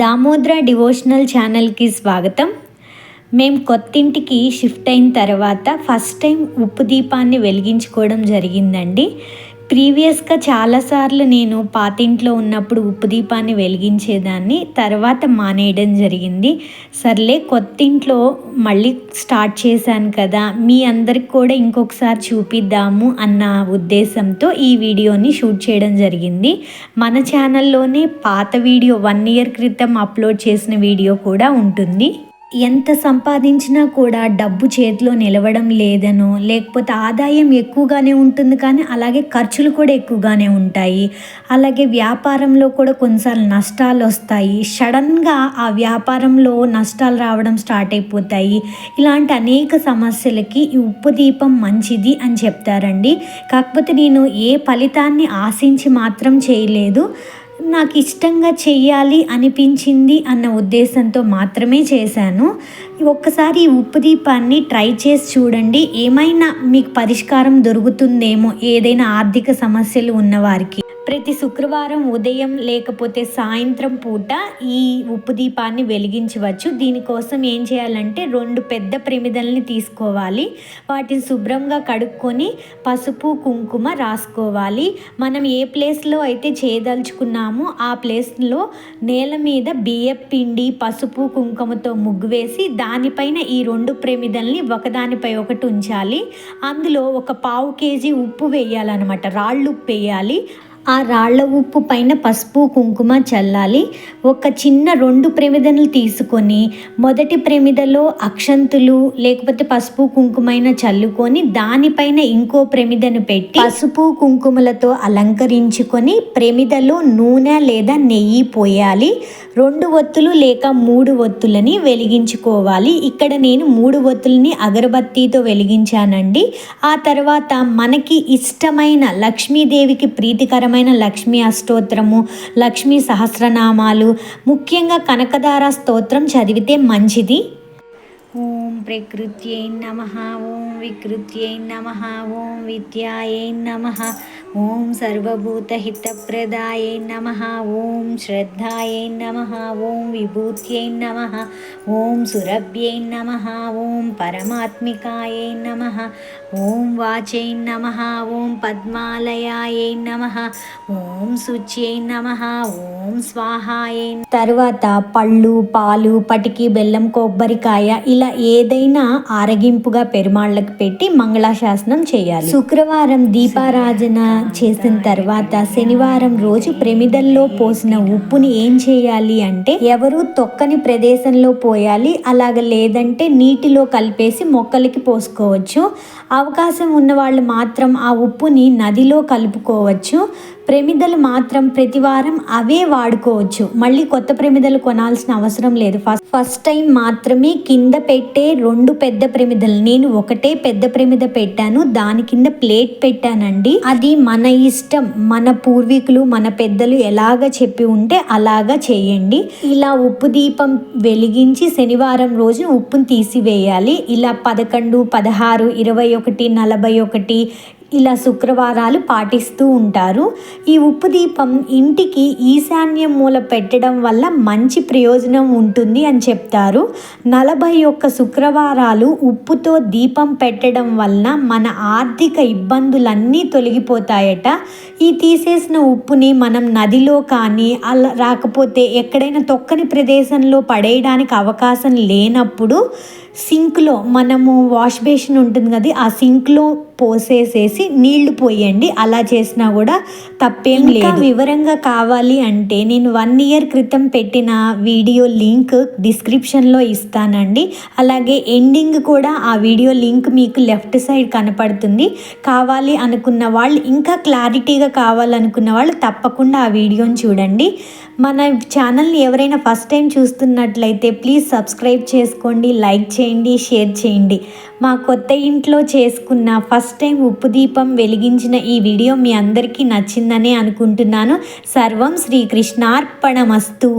Damodra devotional ఛానల్కి స్వాగతం. మేము కొత్తింటికి షిఫ్ట్ అయిన తర్వాత ఫస్ట్ టైం ఉప్పు దీపాన్ని వెలిగించుకోవడం జరిగిందండి. ప్రీవియస్గా చాలాసార్లు నేను పాతింట్లో ఉన్నప్పుడు ఉప్పు దీపాన్ని వెలిగించేదాన్ని తర్వాత మానేయడం జరిగింది. సర్లే కొత్తింట్లో మళ్ళీ స్టార్ట్ చేశాను కదా మీ అందరికి కూడా ఇంకొకసారి చూపిద్దాము అన్న ఉద్దేశంతో ఈ వీడియోని షూట్ చేయడం జరిగింది. మన ఛానల్లోనే పాత వీడియో వన్ ఇయర్ క్రితం అప్లోడ్ చేసిన వీడియో కూడా ఉంటుంది. ఎంత సంపాదించినా కూడా డబ్బు చేతిలో నిలవడం లేదనో లేకపోతే ఆదాయం ఎక్కువగానే ఉంటుంది కానీ అలాగే ఖర్చులు కూడా ఎక్కువగానే ఉంటాయి. అలాగే వ్యాపారంలో కూడా కొన్నిసార్లు నష్టాలు వస్తాయి. సడన్గా ఆ వ్యాపారంలో నష్టాలు రావడం స్టార్ట్ అయిపోతాయి. ఇలాంటి అనేక సమస్యలకి ఈ ఉప్పు దీపం మంచిది అని చెప్తారండి. కాకపోతే నేను ఏ ఫలితాన్ని ఆశించి మాత్రం చేయలేదు. నాకు ఇష్టంగా చేయాలి అనిపించింది అన్న ఉద్దేశంతో మాత్రమే చేశాను. ఒక్కసారి ఈ ఉప్పు దీపాన్ని ట్రై చేసి చూడండి. ఏమైనా మీకు పరిష్కారం దొరుకుతుందేమో ఏదైనా ఆర్థిక సమస్యలు ఉన్నవారికి. ప్రతి శుక్రవారం ఉదయం లేకపోతే సాయంత్రం పూట ఈ ఉప్పు దీపాన్ని వెలిగించవచ్చు. దీనికోసం ఏం చేయాలంటే రెండు పెద్ద ప్రమిదల్ని తీసుకోవాలి. వాటిని శుభ్రంగా కడుక్కొని పసుపు కుంకుమ రాసుకోవాలి. మనం ఏ ప్లేస్లో అయితే చేయదలుచుకున్నామో ఆ ప్లేస్లో నేల మీద బియ్యం పిండి పసుపు కుంకుమతో ముగ్గు వేసి దానిపైన ఈ రెండు ప్రమిదల్ని ఒకదానిపై ఒకటి ఉంచాలి. అందులో ఒక పావు కేజీ ఉప్పు వేయాలన్నమాట. రాళ్ళు ఉప్పు వేయాలి. ఆ రాళ్ళ ఉప్పు పైన పసుపు కుంకుమ చల్లాలి. ఒక చిన్న రెండు ప్రమిదలు తీసుకొని మొదటి ప్రమిదలో అక్షంతులు లేకపోతే పసుపు కుంకుమైన చల్లుకొని దానిపైన ఇంకో ప్రమిదను పెట్టి పసుపు కుంకుమలతో అలంకరించుకొని ప్రమిదలో నూనె లేదా నెయ్యి పోయాలి. రెండు ఒత్తులు లేక మూడు ఒత్తులని వెలిగించుకోవాలి. ఇక్కడ నేను మూడు ఒత్తులని అగరబత్తీతో వెలిగించానండి. ఆ తర్వాత మనకి ఇష్టమైన లక్ష్మీదేవికి ప్రీతికరమైన లక్ష్మీ అష్టోత్తరము లక్ష్మీ సహస్రనామాలు ముఖ్యంగా కనకదార స్తోత్రం చదివితే మంచిది? ఓం ప్రకృత్యై నమ ఓం వికృత్యై నమ ఓం విద్యాయై నమ. ఓం సర్వభూతహితప్రదాయై నమ ఓం శ్రద్ధాయై నమ ఓం విభూత్యై నమ ఓం సురభ్యై నమ ఓం పరమాత్మికాయై నమ ఓం వాచై నమ ఓం పద్మాలయాయై నమ ఓం శుచ్యై నమ ఓం స్వాహాయై తరువాత పళ్ళు పాలు పటికి బెల్లం కొబ్బరికాయ ఇలా ఏదైనా ఆరగింపుగా పెరుమాళ్ళకు పెట్టి మంగళాశాసనం చేయాలి. శుక్రవారం చేసిన తర్వాత శనివారం రోజు ప్రమిదల్లో పోసిన ఉప్పుని ఏం చేయాలి అంటే ఎవరు తొక్కని ప్రదేశంలో పోయాలి అలాగ లేదంటే నీటిలో కలిపేసి మొక్కలకి పోసుకోవచ్చు. అవకాశం ఉన్న వాళ్ళు మాత్రం ఆ ఉప్పుని నదిలో కలుపుకోవచ్చు. ప్రమిదలు మాత్రం ప్రతివారం అవే వాడుకోవచ్చు. మళ్ళీ కొత్త ప్రమిదలు కొనాల్సిన అవసరం లేదు. ఫస్ట్ ఫస్ట్ టైం మాత్రమే కింద పెట్టే రెండు పెద్ద ప్రమిదలు. నేను ఒకటే పెద్ద ప్రమిద పెట్టాను. దాని కింద ప్లేట్ పెట్టానండి. అది మన ఇష్టం. మన పూర్వీకులు మన పెద్దలు ఎలాగ చెప్పి ఉంటే అలాగా చేయండి. ఇలా ఉప్పు దీపం వెలిగించి శనివారం రోజు ఉప్పును తీసివేయాలి. ఇలా పదకొండు పదహారు ఇరవై ఒకటి నలభై ఒకటి ఇలా శుక్రవారాలు పాటిస్తూ ఉంటారు. ఈ ఉప్పు దీపం ఇంటికి ఈశాన్యం మూల పెట్టడం వల్ల మంచి ప్రయోజనం ఉంటుంది అని చెప్తారు. నలభై ఒక్క శుక్రవారాలు ఉప్పుతో దీపం పెట్టడం వలన మన ఆర్థిక ఇబ్బందులన్నీ తొలగిపోతాయట. ఈ తీసేసిన ఉప్పుని మనం నదిలో కానీ అలా రాకపోతే ఎక్కడైనా తొక్కని ప్రదేశంలో పడేయడానికి అవకాశం లేనప్పుడు సింక్లో మనము వాష్ బేసిన్ ఉంటుంది కదా ఆ సింక్లో పోసేసేసి నీళ్ళు పోయండి. అలా చేసినా కూడా తప్పేం లేదు. వివరంగా కావాలి అంటే నేను వన్ ఇయర్ క్రితం పెట్టిన వీడియో లింక్ డిస్క్రిప్షన్లో ఇస్తానండి. అలాగే ఎండింగ్ కూడా ఆ వీడియో లింక్ మీకు లెఫ్ట్ సైడ్ కనపడుతుంది. కావాలి అనుకున్న వాళ్ళు ఇంకా క్లారిటీగా కావాలనుకున్న వాళ్ళు తప్పకుండా ఆ వీడియోని చూడండి. మన ఛానల్ని ఎవరైనా ఫస్ట్ టైం చూస్తున్నట్లయితే ప్లీజ్ సబ్స్క్రైబ్ చేసుకోండి లైక్ చేయండి షేర్ చేయండి. మా కొత్త ఇంట్లో చేసుకున్న ఫస్ట్ టైం ఉప్పు దీపం వెలిగించిన ఈ వీడియో మీ అందరికీ నచ్చిందనే అనుకుంటున్నాను. సర్వం శ్రీకృష్ణార్పణమస్తు.